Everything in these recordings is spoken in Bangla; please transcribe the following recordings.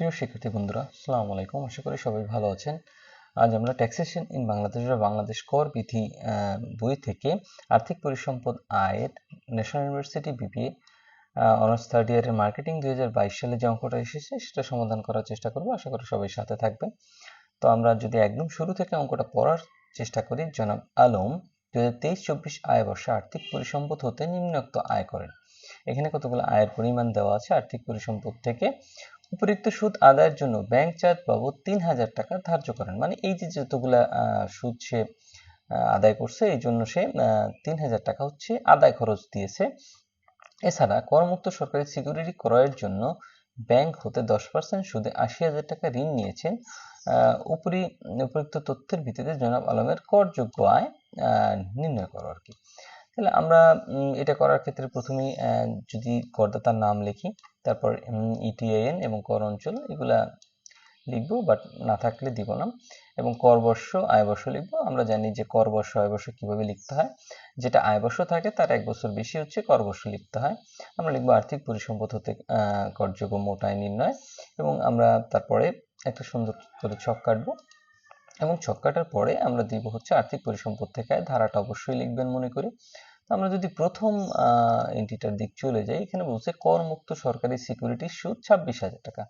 প্রিয় শিক্ষার্থী বন্ধুরা, আসসালামু আলাইকুম। আশা করি সবাই ভালো আছেন। আজ আমরা ট্যাক্সেশন ইন বাংলাদেশ বা বাংলাদেশ কর বিধি বই থেকে আর্থিক পরিসম্পদ আয়ের National University BBA honours third ইয়ারের মার্কেটিং দুই সালে যে অঙ্কটা এসেছে, সেটা সমাধান করার চেষ্টা করব। আশা করি সবাই সাথে থাকবেন। তো আমরা যদি একদম শুরু থেকে অঙ্কটা পড়ার চেষ্টা করি, জনাব আলম দু হাজার তেইশ চব্বিশ আয় বর্ষে আর্থিক পরিসম্পদ হতে নিম্নোক্ত আয় করেন। এখানে কতগুলো আয়ের পরিমাণ দেওয়া আছে? আর্থিক পরিসম্পদ থেকে উপরিক্ত সুদ আদায়ের জন্য ব্যাংক চার্জ বাবদ তিন হাজার টাকা ধার্য করেন। মানে এই যে যতগুলা সুদ সে আদায় করছে, এই জন্য সে তিন হাজার টাকা হচ্ছে আদায় খরচ দিয়েছে। এছাড়া করমুক্ত সরকারি সিকিউরিটি ক্রয়ের জন্য ব্যাংক হতে দশ পার্সেন্ট সুদে আশি হাজার টাকা ঋণ নিয়েছেন। উপরি উপরিক্ত তথ্যের ভিত্তিতে জনাব আলমের করযোগ্য আয় নির্ণয় করো আর কি। তাহলে আমরা এটা করার ক্ষেত্রে প্রথমেই যদি করদাতার নাম লিখি, তারপর ইটিআইএন এবং কর অঞ্চল, এগুলা লিখব বাট না থাকলে দিব না। এবং কর বর্ষ, আয় বর্ষ লিখব। আমরা জানি যে কর বর্ষ, আয় বর্ষ কীভাবে লিখতে হয়। যেটা আয় বর্ষ থাকে, তার এক বছর বেশি হচ্ছে কর বর্ষ লিখতে হয়। আমরা লিখব আর্থিক পরিসম্পদ হতে করযোগ্য মোট আয় নির্ণয়। এবং আমরা তারপরে একটা সুন্দর করে ছক কাটবো। এবং ছক্কাটার পরে আমরা দিব হচ্ছে আর্থিক পরিসম্পদ থেকে আয় ধারাটা অবশ্যই লিখবেন মনে করি। আমরা যদি প্রথম এন্টিটার দিক চলে যাই, এখানে বলছে, করমুক্ত সরকারি সিকিউরিটির সুদ ছাব্বিশ হাজার টাকা।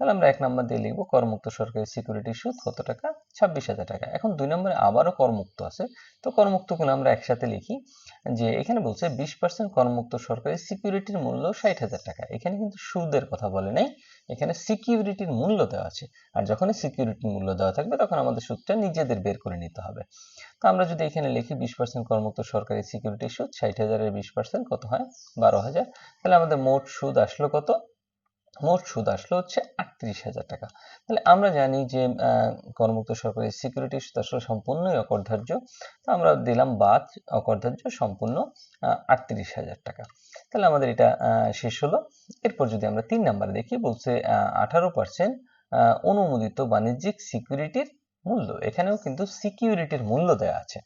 তাহলে আমরা এক নম্বর দিয়ে লিখব, করমুক্ত সরকারি সিকিউরিটি সুদ কত টাকা? ছাব্বিশ হাজার টাকা। এখন দুই নম্বরে আবারও করমুক্ত আছে। তো করমুক্তগুলো আমরা একসাথে লিখি যে এখানে বলছে বিশ পার্সেন্ট করমুক্ত সরকারি সিকিউরিটির মূল্য ষাট হাজার টাকা। এখানে কিন্তু সুদের কথা বলে নাই। এখানে সিকিউরিটির মূল্য দেওয়া আছে। আর যখনই সিকিউরিটির মূল্য দেওয়া থাকবে, তখন আমাদের সুদটা নিজেদের বের করে নিতে হবে। তো আমরা যদি এখানে লিখি বিশ পার্সেন্ট করমুক্ত সরকারি সিকিউরিটি সুদ, ষাট হাজারের বিশ পার্সেন্ট কত হয়? বারো হাজার। তাহলে আমাদের মোট সুদ আসলো কত? মোট সুদ আসলো হচ্ছে আটত্রিশ হাজার টাকা। তাহলে আমরা জানি যে করমুক্ত সরকারি সিকিউরিটি সুদ আসলে সম্পূর্ণই অকরধার্য। আমরা দিলাম বাদ, অকরধার্য, সম্পূর্ণ আটত্রিশ হাজার টাকা। তাহলে আমাদের এটা শেষ হলো। এরপর যদি আমরা তিন নাম্বারে দেখি, বলছে আঠারো পার্সেন্ট অনুমোদিত বাণিজ্যিক সিকিউরিটির মূল্য। এখানেও কিন্তু সিকিউরিটির মূল্য দেওয়া আছে।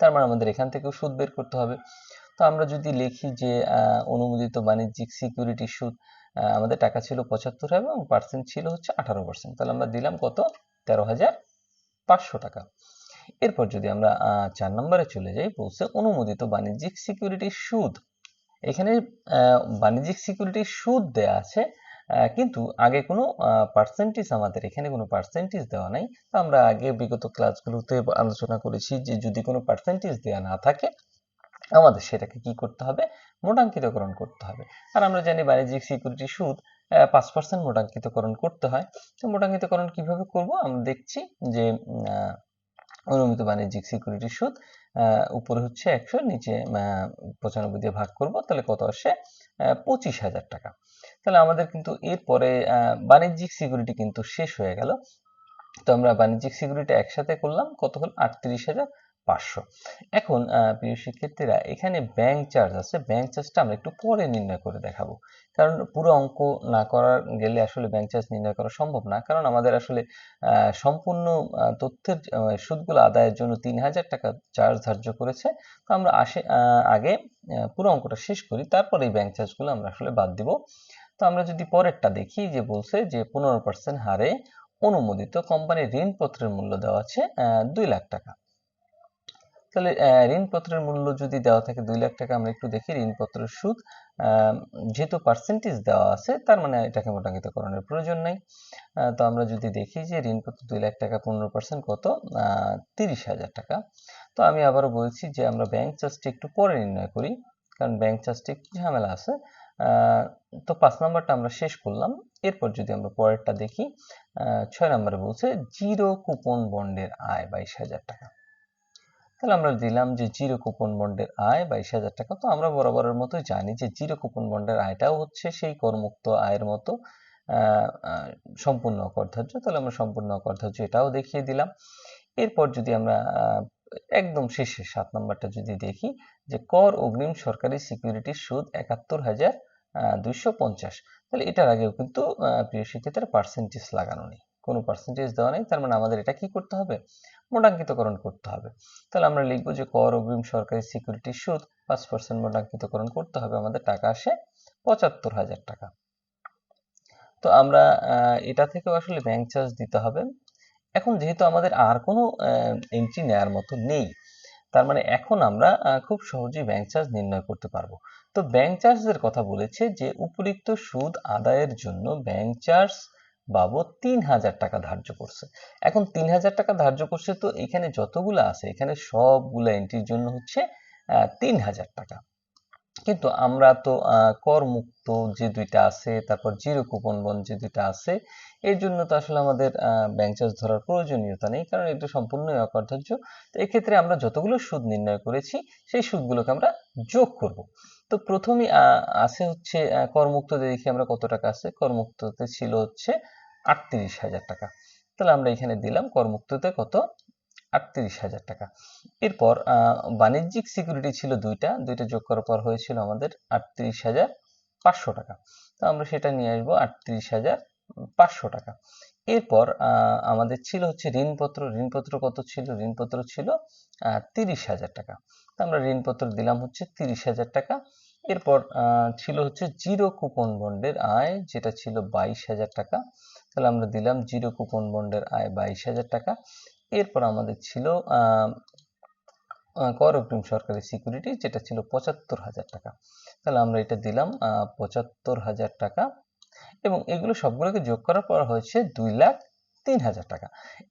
তার মানে আমাদের এখান থেকেও সুদ বের করতে হবে। তো আমরা যদি লিখি যে অনুমোদিত বাণিজ্যিক সিকিউরিটির সুদ আমাদের টাকা ছিল পঁচাত্তর এবং পার্সেন্ট ছিল হচ্ছে আঠারো পার্সেন্ট তাহলে আমরা দিলাম কত? তেরো হাজার পাঁচশো টাকা। এরপর যদি আমরা চার নম্বরে চলে যাই, বলছে অনুমোদিত বাণিজ্যিক সিকিউরিটির সুদ। এখানে বাণিজ্যিক সিকিউরিটির সুদ দেয়া আছে কিন্তু আগে কোনো পার্সেন্টেজ আমাদের এখানে কোনো পার্সেন্টেজ দেওয়া নাই। তো আমরা আগে বিগত ক্লাসগুলোতে আলোচনা করেছি যে যদি কোনো পার্সেন্টেজ দেওয়া না থাকে আমাদের সেটাকে কি করতে হবে? মোটাঙ্কিতকরণ করতে হবে। আর আমরা জানি বাণিজ্যিক সিকিউরিটি সুদ পাঁচ পার্সেন্ট মোটাঙ্কিতকরণ করতে হয়। তো মোটাঙ্কিতকরণ কীভাবে করব? আমরা দেখছি যে অনুমিত বাণিজ্যিক সিকিউরিটি সুদ উপরে হচ্ছে একশো, নিচে পঁচানব্বই দিয়ে ভাগ করব। তাহলে কত আসে? পঁচিশ হাজার টাকা। তাহলে আমাদের কিন্তু এরপরে বাণিজ্যিক সিকিউরিটি কিন্তু শেষ হয়ে গেল। তো আমরা বাণিজ্যিক সিকিউরিটি একসাথে করলাম। কত হল? আটত্রিশ হাজার। পাঁচশো। এখন প্রিয় শিক্ষার্থীরা, এখানে ব্যাংক চার্জ আছে। ব্যাংক চার্জটা আমরা একটু পরে নির্ণয় করে দেখাবো। কারণ পুরো অঙ্ক না করার গেলে আসলে ব্যাংক চার্জ নির্ণয় করা সম্ভব না। কারণ আমাদের আসলে সম্পূর্ণ তথ্যের সুদগুলো আদায়ের জন্য তিন হাজার টাকা চার্জ ধার্য করেছে। তো আমরা আসে আগে পুরো অঙ্কটা শেষ করি। তারপরে এই ব্যাংক চার্জগুলো আমরা আসলে বাদ দিব। তো আমরা যদি পরেরটা দেখি, যে বলছে যে পনেরো পার্সেন্ট হারে অনুমোদিত কোম্পানির ঋণপত্রের মূল্য দেওয়া আছে দুই লাখ টাকা। তাহলে ঋণপত্রের মূল্য যদি দেওয়া থাকে দুই লাখ টাকা, আমরা একটু দেখি ঋণপত্রের সুদ। যেহেতু পার্সেন্টেজ দেওয়া আছে, তার মানে এটাকে মোটাঙ্কিতকরণের প্রয়োজন নেই। তো আমরা যদি দেখি যে ঋণপত্র দুই লাখ টাকা, পনেরো পার্সেন্ট কত? তিরিশ হাজার টাকা। তো আমি আবারও বলছি যে আমরা ব্যাংক চার্জটি একটু পরে নির্ণয় করি, কারণ ব্যাংক চার্জটি একটু ঝামেলা আছে। তো পাঁচ নাম্বারটা আমরা শেষ করলাম। এরপর যদি আমরা পরেরটা দেখি ছয় নম্বরে বলছে, জিরো কুপন বন্ডের আয় বাইশ হাজার টাকা। তাহলে আমরা দিলাম যে জিরো কুপন বন্ডের আয় বাইশ হাজার টাকা। তো আমরা বরাবরের মতোই জানি যে জিরো কুপন বন্ডের আয়টাও হচ্ছে সেই করমুক্ত আয়ের মতো সম্পূর্ণ অকরধার্য। তাহলে আমরা সম্পূর্ণ অকরধার্য এটাও দেখিয়ে দিলাম। এরপর যদি আমরা একদম শেষে সাত নম্বরটা যদি দেখি যে কর অগ্রিম সরকারি সিকিউরিটির সুদ একাত্তর হাজার দুইশো পঞ্চাশ। তাহলে এটার আগেও কিন্তু প্রিয় শিক্ষিতার পার্সেন্টেজ লাগানো নেই। কোনো পার্সেন্টেজ দেওয়া নেই। তার মানে আমাদের এটা কি করতে হবে? মোটাঙ্কিতকরণ করতে হবে। তাহলে আমরা লিখব যে কর অগ্রিম সরকারি সিকিউরিটি সুদ পাঁচ পার্সেন্ট মোটাঙ্কিতকরণ করতে হবে, আমাদের টাকা আসে পঁচাত্তর হাজার টাকা। তো আমরা এটা থেকেও আসলে ব্যাংক চার্জ দিতে হবে। এখন যেহেতু আমাদের আর কোনো এন্ট্রি নেওয়ার মতো নেই, তার মানে এখন আমরা খুব সহজেই ব্যাংক চার্জ নির্ণয় করতে পারব। তো ব্যাংক চার্জের কথা বলেছে যে উপরিক্ত সুদ আদায়ের জন্য ব্যাংক চার্জ বাবদ তিন হাজার টাকা ধার্য করছে। এখন তিন হাজার টাকা ধার্য করছে তো এখানে যতগুলো আছে এখানে সবগুলো এন্ট্রির জন্য হচ্ছে তিন হাজার টাকা। কিন্তু আমরা তো আহ, কর মুক্ত যে দুইটা আছে তারপর জিরো কুপন বন্ড যে দুইটা আছে এর জন্য তো আসলে আমাদের ব্যাংক চার্জ ধরার প্রয়োজনীয়তা নেই কারণ এটা সম্পূর্ণই অকার্যর্য তো এক্ষেত্রে আমরা যতগুলো সুদ নির্ণয় করেছি সেই সুদগুলোকে আমরা যোগ করব। তো প্রথমেই আহ, আছে হচ্ছে করমুক্ততে দেখি আমরা কত টাকা আছে। করমুক্ততে ছিল হচ্ছে আটত্রিশ হাজার টাকা। তাহলে আমরা এখানে দিলাম করমুক্ততে কত? আটত্রিশ হাজার টাকা। এরপর বাণিজ্যিক সিকিউরিটি ছিল দুইটা। দুইটা যোগ করার পর হয়েছিল আমাদের আটত্রিশ হাজার পাঁচশো টাকা। তো আমরা সেটা নিয়ে আসব আটত্রিশ হাজার পাঁচশো টাকা। এরপর আমাদের ছিল হচ্ছে ঋণপত্র। ঋণপত্র কত ছিল? ঋণপত্র ছিল তিরিশ হাজার টাকা। তো আমরা ঋণপত্র দিলাম হচ্ছে তিরিশ হাজার টাকা। এরপর ছিল হচ্ছে জিরো কুপন বন্ডের আয়, যেটা ছিল বাইশ হাজার টাকা। তাহলে আমরা দিলাম জিরো কুপন বন্ডের আয় বাইশ হাজার টাকা। এরপর আমাদের ছিল কর অগ্রিম সরকারি সিকিউরিটি, যেটা ছিল পঁচাত্তর হাজার টাকা। তাহলে আমরা এটা দিলাম পঁচাত্তর হাজার টাকা এবং এগুলো সবগুলোকে যোগ করার পর হয়েছে দুই লাখ তিন হাজার টাকা।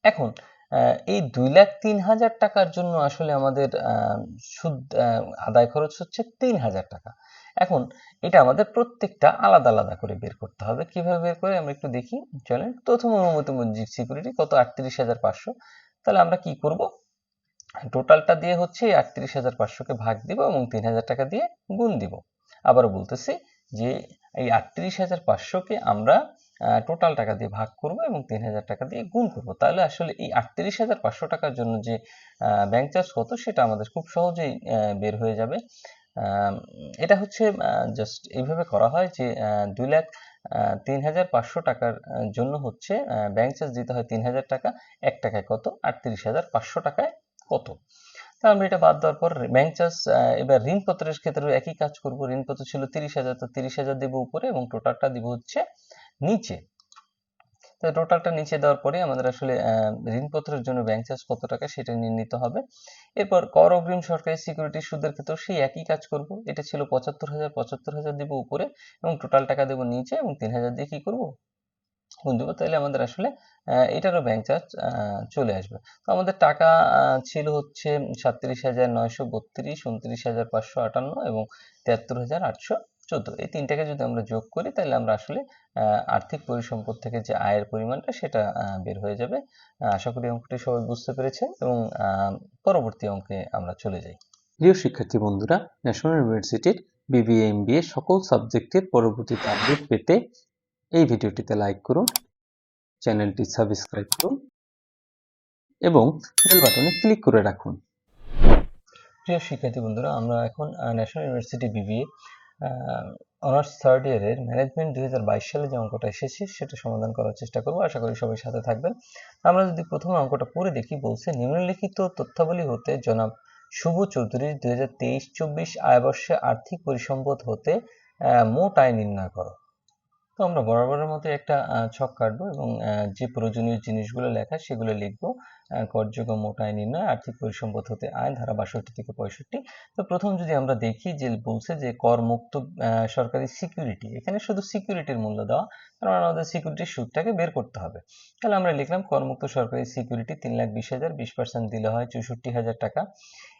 এখন এই দুই লাখ তিন হাজার টাকার জন্য আসলে আমাদের সুদ আদায় খরচ হচ্ছে তিন হাজার টাকা। এখন এটা আমাদের প্রত্যেকটা আলাদা আলাদা করে বের করতে হবে। কীভাবে বের করে? আমরা একটু দেখি। চলেন, প্রথম অনুমতি মঞ্জিক সিকিউরিটি কত? আটত্রিশ হাজার পাঁচশো। তাহলে আমরা কি করব? টোটালটা দিয়ে হচ্ছে আটত্রিশ হাজার পাঁচশোকে ভাগ দিব এবং তিন হাজার টাকা দিয়ে গুণ দিব। আবারও বলতেছি যে এই আটত্রিশ হাজার পাঁচশোকে আমরা টোটাল টাকা দিয়ে ভাগ করব এবং তিন হাজার টাকা দিয়ে গুণ করব। তাহলে আসলে এই আটত্রিশ হাজার পাঁচশো টাকার জন্য যে ব্যাংক চার্জ কত, সেটা আমাদের খুব সহজেই বের হয়ে যাবে। এটা হচ্ছে জাস্ট এইভাবে করা হয় যে দুই লাখ তিন হাজার পাঁচশো টাকার জন্য হচ্ছে ব্যাংক চার্জ দিতে হয় তিন হাজার টাকা। এক টাকায় কত? আটত্রিশ হাজার পাঁচশো টাকায় কত? তা আমরা এটা বাদ দেওয়ার পর ব্যাংক চার্জ এবার ঋণপত্রের ক্ষেত্রে একই কাজ করব। ঋণপত্র ছিল তিরিশ হাজার, তো তিরিশ হাজার দেবো উপরে এবং টোটালটা দিব হচ্ছে নিচে। তো টোটালটা নিচে দেওয়ার পরে আমাদের আসলে ঋণপত্রের জন্য ব্যাংক চার্জ কত টাকা সেটা নির্ণীত হবে। এরপর কর অগ্রিম সরকারি সিকিউরিটি সুদের ক্ষেত্রেও সেই একই কাজ করব। এটা ছিল পঁচাত্তর হাজার পঁচাত্তর হাজার দেবো উপরে এবং টোটাল টাকা দেবো নিচে এবং তিন হাজার দিয়ে কি করব? গুণ দেবো তাহলে আমাদের আসলে এটারও ব্যাংক চার্জ চলে আসবে। তো আমাদের টাকা ছিল হচ্ছে সাতত্রিশ হাজার নয়শো বত্রিশ, উনত্রিশ হাজার পাঁচশো আটান্ন এবং তিয়াত্তর হাজার আটশো চোদ্দ। এই তিনটাকে যদি আমরা যোগ করি তাহলে আমরা আসলে আর্থিক পরিসম্পদ থেকে যে আয়ের পরিমাণটা সেটা বের হয়ে যাবে। আশা করি অঙ্কটি সবাই বুঝতে পেরেছেন এবং আহ, পরবর্তী অঙ্কে আমরা চলে যাই। প্রিয় শিক্ষার্থী বন্ধুরা ন্যাশনাল ইউনিভার্সিটির বিবিএ এমবিএ সকল সাবজেক্টের পরবর্তীতে আপডেট পেতে এই ভিডিওটিতে লাইক করুন চ্যানেলটি সাবস্ক্রাইব করুন এবং বেল বাটনে ক্লিক করে রাখুন। প্রিয় শিক্ষার্থী বন্ধুরা আমরা এখন National University BBA honours third ইয়ারের ম্যানেজমেন্ট দুই হাজার বাইশ সালে যে অঙ্কটা এসেছে, সেটা সমাধান করার চেষ্টা করব। আশা করি সবাই সাথে থাকবেন। আমরা যদি প্রথমে অঙ্কটা পড়ে দেখি, বলছে নিম্নলিখিত তথ্যাবলী হতে জনাব শুভ চৌধুরী দুই হাজার তেইশ চব্বিশ আয়বর্ষে আর্থিক পরিসম্পদ হতে মোট আয় নির্ণয় করো। তো আমরা বরাবরের মতো একটা ছক কাটবো এবং যে প্রয়োজনীয় জিনিসগুলো লেখা সেগুলো লিখব করযোগ্য মোট আয় নির্ণয়, আর্থিক পরিসম্পদ হতে আয়, ধারা বাষট্টি থেকে পঁয়ষট্টি। তো প্রথম যদি আমরা দেখি যে বলছে যে কর মুক্ত সরকারি সিকিউরিটি, এখানে শুধু সিকিউরিটির মূল্য দেওয়া, কারণ আমাদের সিকিউরিটির সুদটাকে বের করতে হবে। তাহলে আমরা লিখলাম করমুক্ত সরকারি সিকিউরিটি তিন লাখ বিশ হাজার, বিশ পার্সেন্ট দিলে হয় চৌষট্টি হাজার টাকা।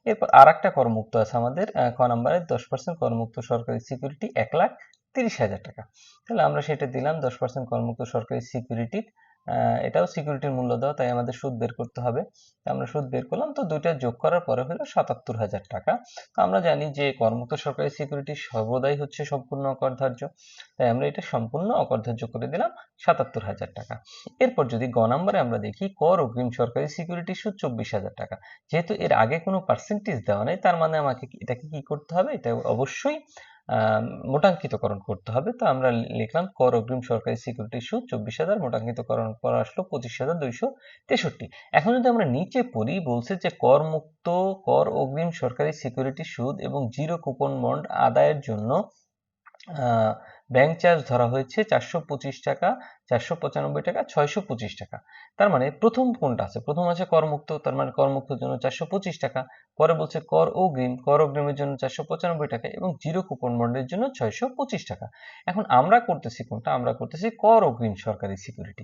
এরপর আর একটা করমুক্ত আছে আমাদের ক নম্বরে, দশ পার্সেন্ট করমুক্ত সরকারি সিকিউরিটি এক লাখ তিরিশ হাজার টাকা। তাহলে আমরা সেটা দিলাম, দশ পার্সেন্ট করমুক্ত সরকারি সিকিউরিটির এটাও সিকিউরিটির মূল্য দেওয়া, তাই আমাদের সুদ বের করতে হবে। আমরা সুদ বের করলাম, তো দুইটা যোগ করার পরে হলো সাতাত্তর হাজার টাকা। তো আমরা জানি যে করমুক্ত সরকারি সিকিউরিটি সর্বদাই হচ্ছে সম্পূর্ণ অকরধার্য, তাই আমরা এটা সম্পূর্ণ অকরধার্য করে দিলাম সাতাত্তর হাজার টাকা। এরপর যদি গ নম্বরে আমরা দেখি কর অগ্রিম সরকারি সিকিউরিটি সুদ চব্বিশ হাজার টাকা। যেহেতু এর আগে কোনো পার্সেন্টেজ দেওয়া নেই, তার মানে আমাকে এটাকে কি করতে হবে? এটা অবশ্যই মোটাঙ্কিতকরণ করতে হবে। তো আমরা লিখলাম, কর অগ্রিম সরকারি সিকিউরিটি সুদ চব্বিশ হাজার, মোটাঙ্কিতকরণ করা আসলো পঁচিশ হাজার দুইশো তেষট্টি। এখন যদি আমরা নিচে পড়ি, বলছে যে কর মুক্ত কর অগ্রিম সরকারি সিকিউরিটি সুদ এবং জিরো কুপন বন্ড আদায়ের জন্য ব্যাংক চার্জ ধরা হয়েছে চারশো পঁচিশ টাকা, চারশো পঁচানব্বই টাকা, ছয়শো পঁচিশ টাকা। তার মানে প্রথম কোনটা আছে? প্রথম আছে করমুক্ত, তার মানে করমুক্তর জন্য চারশো পঁচিশ টাকা। পরে বলছে কর অগ্রিম কর অগ্রিমের জন্য চারশো পঁচানব্বই টাকা এবং জিরো কুপন বন্ডের জন্য ছয়শো পঁচিশ টাকা। এখন আমরা করতেছি কোনটা? আমরা করতেছি কর অগ্রিম সরকারি সিকিউরিটি।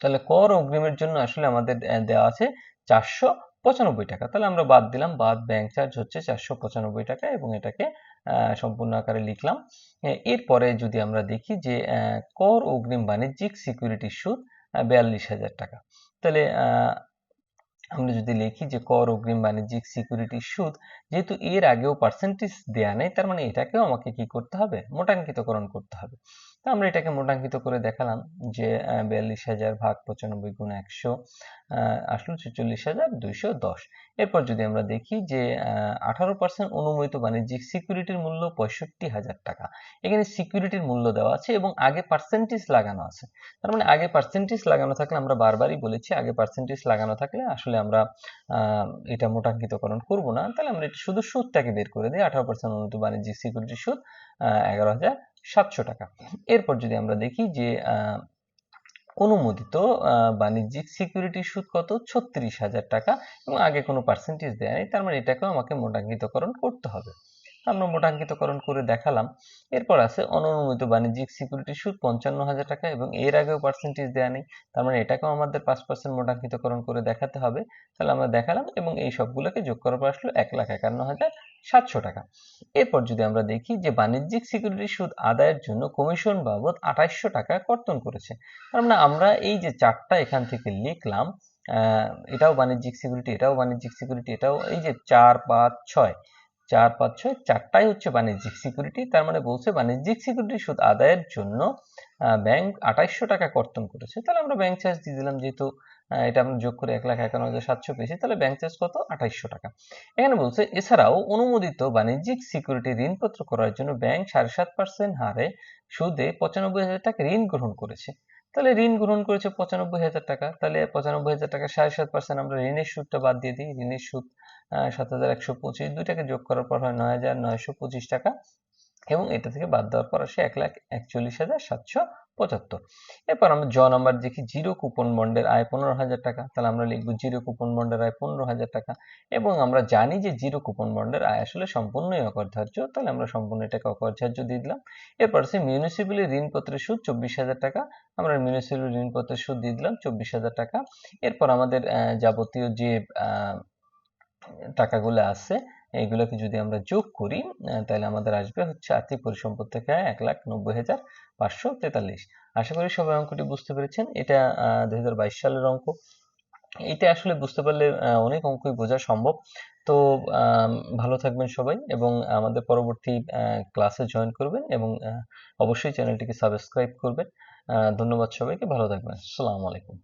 তাহলে কর অগ্রিমের জন্য আসলে আমাদের দেওয়া আছে চারশো পঁচানব্বই টাকা। তাহলে আমরা বাদ দিলাম, বাদ ব্যাংক চার্জ হচ্ছে চারশো পঁচানব্বই টাকা এবং এটাকে সম্পূর্ণ আকারে লিখলাম। এরপরে যদি আমরা দেখি যে কর অগ্রিম বাণিজ্যিক সিকিউরিটির সুদ বিয়াল্লিশ হাজার টাকা। তাহলে আমরা যদি লিখি যে কর অগ্রিম বাণিজ্যিক সিকিউরিটির সুদ, যেহেতু এর আগেও পার্সেন্টেজ দেয়া নেই, তার মানে এটাকেও আমাকে কি করতে হবে? মোটাঙ্কিতকরণ করতে হবে। তো আমরা এটাকে মোটাঙ্কিত করে দেখালাম যে বিয়াল্লিশ হাজার ভাগ পঁচানব্বই গুণ একশো আসলো ছেচল্লিশ হাজার দুইশো দশ। এরপর যদি আমরা দেখি যে আঠারো পার্সেন্ট অনুমোদিত বাণিজ্যিক সিকিউরিটির মূল্য পঁয়ষট্টি হাজার টাকা। এখানে সিকিউরিটির মূল্য দেওয়া আছে এবং আগে পার্সেন্টেজ লাগানো আছে। তার মানে আগে পার্সেন্টেজ লাগানো থাকলে আমরা বারবারই বলেছি, আগে পার্সেন্টেজ লাগানো থাকলে আসলে আমরা এটা মোটাঙ্কিতকরণ করব না। তাহলে আমরা এটা শুধু সুদটাকে বের করে দিই। আঠারো পার্সেন্ট অনুমোদিত বাণিজ্যিক সিকিউরিটির সুদ এগারো হাজার সাতশো টাকা। এরপর যদি আমরা দেখি যে অনুমোদিত বাণিজ্যিক সিকিউরিটি সুদ কত? ছত্রিশ হাজার টাকা এবং আগে কোনো পার্সেন্টেজ দেয়নি নেই, তার মানে এটাকেও আমাকে মোটাঙ্কিতকরণ করতে হবে। আমরা মোটাঙ্কিতকরণ করে দেখালাম। এরপর আছে অননুমোদিত বাণিজ্যিক সিকিউরিটি সুদ পঞ্চান্ন হাজার টাকা এবং এর আগেও পার্সেন্টেজ দেওয়া নেই। তার মানে এটাকেও আমাদের পাঁচ পার্সেন্ট মোটাঙ্কিতকরণ করে দেখাতে হবে। তাহলে আমরা দেখালাম এবং এই সবগুলোকে যোগ করার পর আসলো এক লাখ একান্ন হাজার সাতশো টাকা। এরপর যদি আমরা দেখি যে বাণিজ্যিক সিকিউরিটির সুদ আদায়ের জন্য কমিশন বাবদ আঠাইশশো টাকা কর্তন করেছে। তার মানে আমরা এই যে চারটা এখান থেকে লিখলাম এটাও বাণিজ্যিক সিকিউরিটি এটাও বাণিজ্যিক সিকিউরিটি এটাও এই যে চার পাঁচ ছয় চার, পাঁচ, ছয়, চারটাই হচ্ছে বাণিজ্যিক সিকিউরিটি তার মানে বলছে বাণিজ্যিক সিকিউরিটি সুদ আদায়ের জন্য ব্যাংক আঠাইশশো টাকা কর্তন করেছে। তাহলে আমরা ব্যাংক চার্জ দিয়ে দিলাম যেহেতু এটা আমরা যোগ করে এক লাখ একান্ন হাজার সাতশো পেয়েছি, তাহলে ব্যাংক চার্জ কত? আঠাইশশো টাকা। এখানে বলছে, এছাড়াও অনুমোদিত বাণিজ্যিক সিকিউরিটি ঋণপত্র করার জন্য ব্যাংক সাড়ে সাত পার্সেন্ট হারে সুদে পঁচানব্বই হাজার টাকা ঋণ গ্রহণ করেছে। তাহলে ঋণ গ্রহণ করেছে পঁচানব্বই হাজার টাকা, তাহলে পঁচানব্বই হাজার টাকা সাড়ে সাত পার্সেন্ট আমরা ঋণের সুদটা বাদ দিয়ে দিই। ঋণের সুদ সাত হাজার দুইটাকে যোগ করার পর হয় নয় হাজার নয়শো পঁচিশ টাকা। এবং এটা থেকে বাদ দেওয়ার পর আসে এক লাখ একচল্লিশ হাজার সাতশো পঁচাত্তর। এরপর আমরা জ নাম্বার দেখি, জিরো কুপন বন্ডের আয় পনেরো হাজার টাকা। তাহলে আমরা লিখব জিরো কুপন বন্ডের আয় পনেরো হাজার টাকা। এবং আমরা জানি যে জিরো কুপন বন্ডের আয় আসলে সম্পূর্ণই অকরধার্য তাহলে আমরা সম্পূর্ণ এটাকে অকরধার্য দিয়ে দিলাম। এরপর আছে মিউনিসিপ্যালি ঋণপত্রের সুদ চব্বিশ হাজার টাকা। আমরা মিউনিসিপ্যালি ঋণপত্রের সুদ দিয়ে দিলাম চব্বিশ হাজার টাকা। এরপর আমাদের যাবতীয় যে টাকাগুলো আছে এইগুলোকে যদি আমরা যোগ করি তাহলে আমাদের আসবে হচ্ছে আর্থিক পরিসম্পদ থেকে এক লাখ নব্বই হাজার পাঁচশো তেতাল্লিশ। আশা করি সবাই অঙ্কটি বুঝতে পেরেছেন। এটা দুই হাজার বাইশ সালের অঙ্ক। এটা আসলে বুঝতে পারলে অনেক অঙ্কই বোঝা সম্ভব। তো ভালো থাকবেন সবাই এবং আমাদের পরবর্তী ক্লাসে জয়েন করবেন এবং অবশ্যই চ্যানেলটিকে সাবস্ক্রাইব করবেন। ধন্যবাদ সবাইকে। ভালো থাকবেন। আসসালামু আলাইকুম।